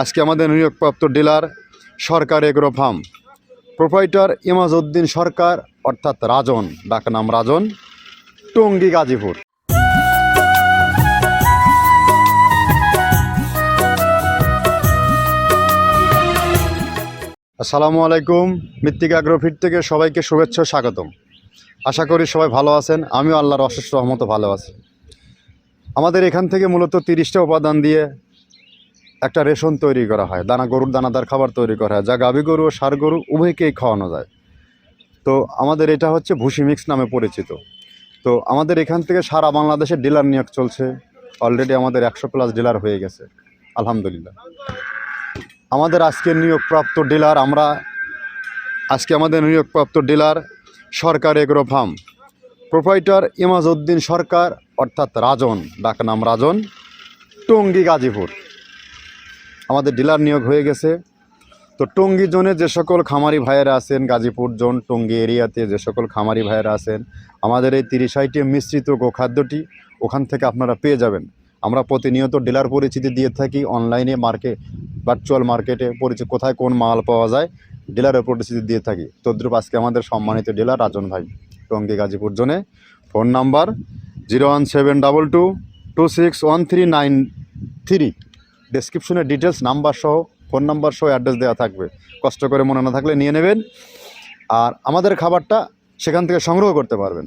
আজকে আমাদের নিয়োগপ্রাপ্ত dealer Sarkar agro farm. Proprietor Imajuddin Sarkar, অর্থাৎ রাজন ডাকনাম রাজন, টঙ্গী, গাজীপুর। আসসালামু আলাইকুম, মৃত্তিকা আগ্রোফিট থেকে সবাইকে শুভেচ্ছা স্বাগতম। আশা করি সবাই ভালো আছেন, আমিও আল্লাহর অশেষ রহমত ভালো আছি। আমাদের এখান থেকে মূলত তিরিশটা উপাদান দিয়ে একটা রেশন তৈরি করা হয়, দানা গরুর দানাদার খাবার তৈরি করা হয়, যা গাভী গরু ও সার গরু উভয়কেই খাওয়ানো যায়। তো আমাদের এটা হচ্ছে ভুসি মিক্স নামে পরিচিত। তো আমাদের এখান থেকে সারা বাংলাদেশে ডিলার নিয়োগ চলছে। অলরেডি আমাদের একশো প্লাস ডিলার হয়ে গেছে। আলহামদুলিল্লাহ। আমাদের আজকের নিয়োগপ্রাপ্ত ডিলার আমরা, আজকে আমাদের নিয়োগপ্রাপ্ত dealer Sarkar agro farm. Proprietor Imajuddin Sarkar, অর্থাৎ রাজন ডাকনাম রাজন, টঙ্গী গাজীপুর। আমাদের ডিলার নিয়োগ হয়ে গেছে। তো টঙ্গী জোনে যে সকল খামারি ভাইয়েরা আছেন, গাজীপুর জোন, টঙ্গী এরিয়াতে যে সকল খামারি ভাইয়েরা আছেন, আমাদের এই তিরিশ আইটেম মিশ্রিত গোখাদ্যটি ওখান থেকে আপনারা পেয়ে যাবেন। আমরা প্রতিনিয়ত ডিলার পরিচিতি দিয়ে থাকি, অনলাইনে মার্কেট ভার্চুয়াল মার্কেটে পরিচিত কোথায় কোন মাল পাওয়া যায়, ডিলারের পরিচিতি দিয়ে থাকি। তদ্রুপ আজকে আমাদের সম্মানিত ডিলার রাজন ভাই, টঙ্গী গাজীপুর জোনে। Phone number zero one seven double two two six one three nine three. ডেসক্রিপশনে ডিটেলস নাম্বার সহ ফোন নাম্বার সহ অ্যাড্রেস দেওয়া থাকবে। কষ্ট করে মনে না থাকলে নিয়ে নেবেন। আর আমাদের খাবারটা সেখান থেকে সংগ্রহ করতে পারবেন।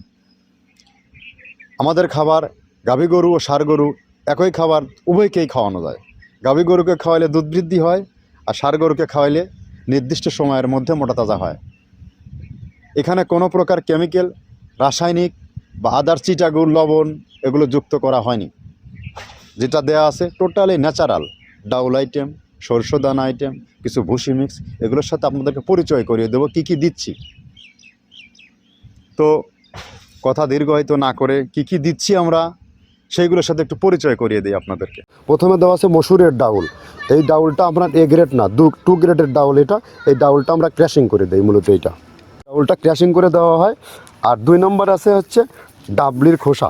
আমাদের খাবার গাভী গরু ও সার গরু একই খাবার উভয়কেই খাওয়ানো যায়। গাভী গরুকে খাওয়াইলে দুধ বৃদ্ধি হয় আর সার গরুকে খাওয়াইলে নির্দিষ্ট সময়ের মধ্যে মোটা তাজা হয়। এখানে কোনো প্রকার কেমিক্যাল রাসায়নিক বা আদার চিটাগুড় লবণ এগুলো যুক্ত করা হয়নি। যেটা দেয়া আছে টোটালি ন্যাচারাল। ডাউল আইটেম সরষে দানা আইটেম, কিছু ভুসি মিক্স, এগুলোর সাথে আপনাদেরকে পরিচয় করিয়ে দেবো, কী কী দিচ্ছি। তো কথা দীর্ঘায়িত না করে কি কি দিচ্ছি আমরা, সেইগুলোর সাথে একটু পরিচয় করিয়ে দিই আপনাদেরকে। প্রথমে দেওয়া আছে মসুরের ডাউল। এই ডাউলটা আপনার এ গ্রেড না, দু টু গ্রেডের ডাউল এটা। এই ডাউলটা আমরা ক্র্যাশিং করে দিই মূলত এইটা। ডাউলটা ক্র্যাশিং করে দেওয়া হয়। আর দুই নম্বর আছে হচ্ছে ডাবলির খোসা।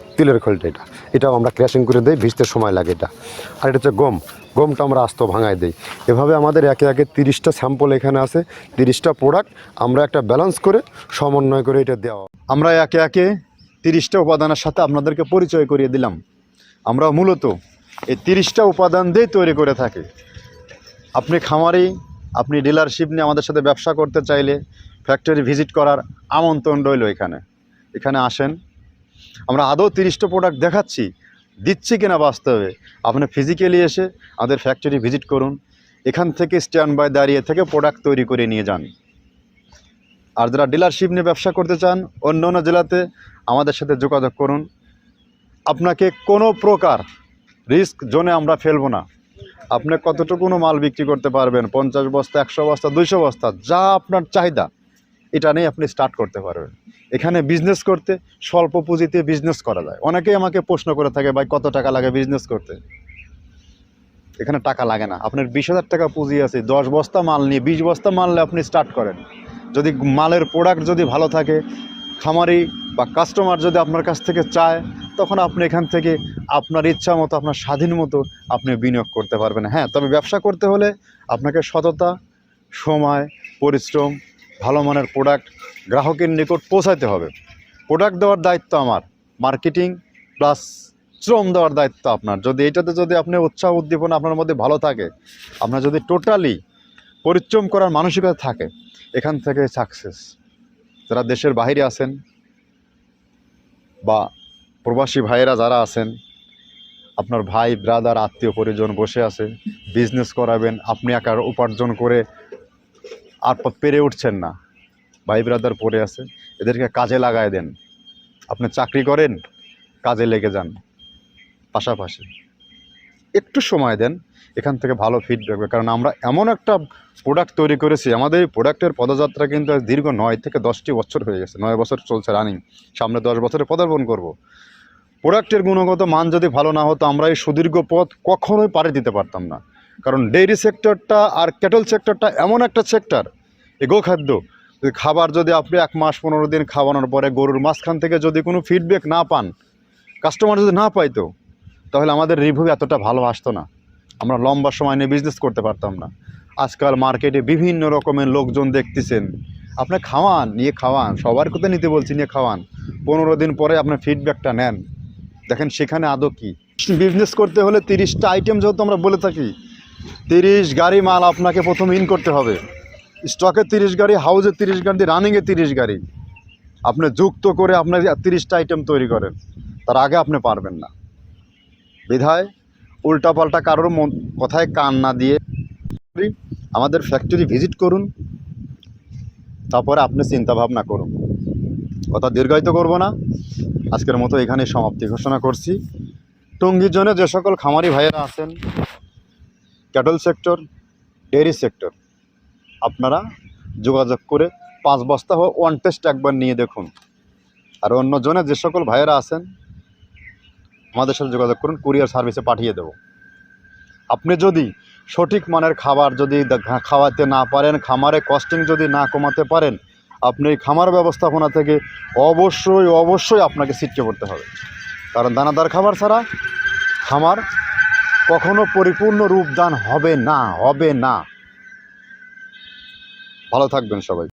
তিলের খোলটা এটা। এটাও আমরা ক্র্যাশিং করে দিই, ভিজতে সময় লাগে এটা। আর এটা হচ্ছে গম। গমটা আমরা আস্ত ভাঙায় দিই। এভাবে আমাদের একে একে তিরিশটা স্যাম্পল এখানে আছে, তিরিশটা প্রোডাক্ট আমরা একটা ব্যালেন্স করে সমন্বয় করে এটা দেওয়া। আমরা একে একে তিরিশটা উপাদানের সাথে আপনাদেরকে পরিচয় করিয়ে দিলাম। আমরা মূলত এই তিরিশটা উপাদান দিয়ে তৈরি করে থাকি। আপনি খামারি, আপনি ডিলারশিপ নিয়ে আমাদের সাথে ব্যবসা করতে চাইলে, ফ্যাক্টরি ভিজিট করার আমন্ত্রণ রইল এখানে। এখানে আসেন আমরা আদৌ তিরিশটা প্রোডাক্ট দেখাচ্ছি, দিচ্ছি কিনা বাস্তবে? আপনি ফিজিক্যালি এসে আমাদের ফ্যাক্টরি ভিজিট করুন, এখান থেকে স্ট্যান্ড বাই দাঁড়িয়ে থেকে প্রোডাক্ট তৈরি করে নিয়ে যান। আর যারা ডিলারশিপ নিয়ে ব্যবসা করতে চান, অন্য অন্য জেলাতে আমাদের সাথে যোগাযোগ করুন। আপনাকে কোনো প্রকার রিস্ক জোনে আমরা ফেলব না। আপনি কতটুকুনো মাল বিক্রি করতে পারবেন? পঞ্চাশ বস্তা, একশো বস্তা, দুইশো বস্তা, যা আপনার চাহিদা। এটা নিয়ে আপনি স্টার্ট করতে পারবেন। এখানে বিজনেস করতে স্বল্প পুঁজিতে বিজনেস করা যায়। অনেকেই আমাকে প্রশ্ন করে থাকে, ভাই, কত টাকা লাগে বিজনেস করতে? এখানে টাকা লাগে না। আপনার বিশ হাজার টাকা পুঁজি আছে, দশ বস্তা মাল নিয়ে, বিশ বস্তা মাল নিয়ে আপনি স্টার্ট করেন। যদি মালের প্রোডাক্ট যদি ভালো থাকে, খামারি বা কাস্টমার যদি আপনার কাছ থেকে চায়, তখন আপনি এখান থেকে আপনার ইচ্ছা মতো, আপনার স্বাধীন মতো আপনি বিনিয়োগ করতে পারবেন। হ্যাঁ তবে ব্যবসা করতে হলে আপনাকে সততা, সময়, পরিশ্রম ভালো মানের প্রোডাক্ট গ্রাহকের নিকট পৌঁছাতে হবে। প্রোডাক্ট দেওয়ার দায়িত্ব আমার মার্কেটিং প্লাস শ্রম দেওয়ার দায়িত্ব আপনার। যদি এটাতে যদি আপনি উৎসাহ উদ্দীপনা আপনার মধ্যে ভালো থাকে, আপনার যদি টোটালি পরিশ্রম করার মানসিকতা থাকে, এখান থেকে সাকসেস যারা দেশের বাইরে আছেন বা প্রবাসী ভাইয়েরা যারা আছেন, আপনার ভাই ব্রাদার আত্মীয় পরিজন বসে আছে বিজনেস করাবেন, আপনি একার উপার্জন করে আর পেরে উঠছেন না। ভাই ব্রাদার পড়ে আছে, এদেরকে কাজে লাগায় দেন। আপনি চাকরি করেন, কাজে লেগে যান। পাশাপাশি একটু সময় দেন, এখান থেকে ভালো ফিডব্যাক কারণ আমরা এমন একটা প্রোডাক্ট তৈরি করেছি, আমাদের এই প্রোডাক্টের পদযাত্রা কিন্তু দীর্ঘ নয় থেকে দশটি বছর হয়ে গেছে, নয় বছর চলছে রানিং সামনে দশ বছরে পদার্পণ করব। প্রোডাক্টের গুণগত মান যদি ভালো না হতো, আমরা এই সুদীর্ঘ পথ কখনোই পাড়ি দিতে পারতাম না। কারণ ডেইরি সেক্টরটা আর ক্যাটল সেক্টরটা এমন একটা সেক্টর, এই গোখাদ্য। খাবার যদি আপনি এক মাস পনেরো দিন খাওয়ানোর পরে গরুর মাঝখান থেকে যদি কোনো ফিডব্যাক না পান কাস্টমার যদি না পাইতো তাহলে আমাদের রিভিউ এতটা ভালো আসতো না। আমরা লম্বা সময় নিয়ে বিজনেস করতে পারতাম না। আজকাল মার্কেটে বিভিন্ন রকমের লোকজন দেখতেছেন। আপনি খাওয়ান, নিয়ে খাওয়ান, সবার কথা নিতে বলছি, নিয়ে খাওয়ান। পনেরো দিন পরে আপনার ফিডব্যাকটা নেন। দেখেন সেখানে আদৌ কি। বিজনেস করতে হলে তিরিশটা আইটেম যেহেতু আমরা বলে থাকি তিরিশ গাড়ি মাল আপনাকে প্রথম ইন করতে হবে। স্টকে তিরিশ গাড়ি হাউজে তিরিশ গাড়ি রানিংয়ে তিরিশ গাড়ি। আপনি যুক্ত করে আপনার তিরিশটা আইটেম তৈরি করেন। তার আগে আপনি পারবেন না। বিধায় উল্টাপাল্টা কারোর কথায় কান না দিয়ে আমাদের ফ্যাক্টরি ভিজিট করুন। তারপরে আপনি চিন্তা ভাবনা করুন। কথা দীর্ঘায়িত করব না। আজকের মতো এখানে সমাপ্তি ঘোষণা করছি। টঙ্গীর জন্য যে সকল খামারি ভাইয়েরা আছেন ক্যাটল সেক্টর, ডেয়ারি সেক্টর। আপনারা যোগাযোগ করে পাঁচ বস্তা হোক ওয়ান টেস্ট একবার নিয়ে দেখুন। আর অন্য জনে যে সকল ভাইয়েরা আছেন, আমাদের সাথে যোগাযোগ করুন, কুরিয়ার সার্ভিসে পাঠিয়ে দেব। আপনি যদি সঠিক মানের খাবার যদি খাওয়াতে না পারেন, খামারে কস্টিং যদি না কমাতে পারেন, আপনি এই খামার ব্যবস্থাপনা থেকে অবশ্যই অবশ্যই আপনাকে ছিটকে পড়তে হবে। কারণ দানাদার খাবার ছাড়া খামার কখনো পরিপূর্ণ রূপদান হবে না হবে না। ভালো থাকবেন সবাই।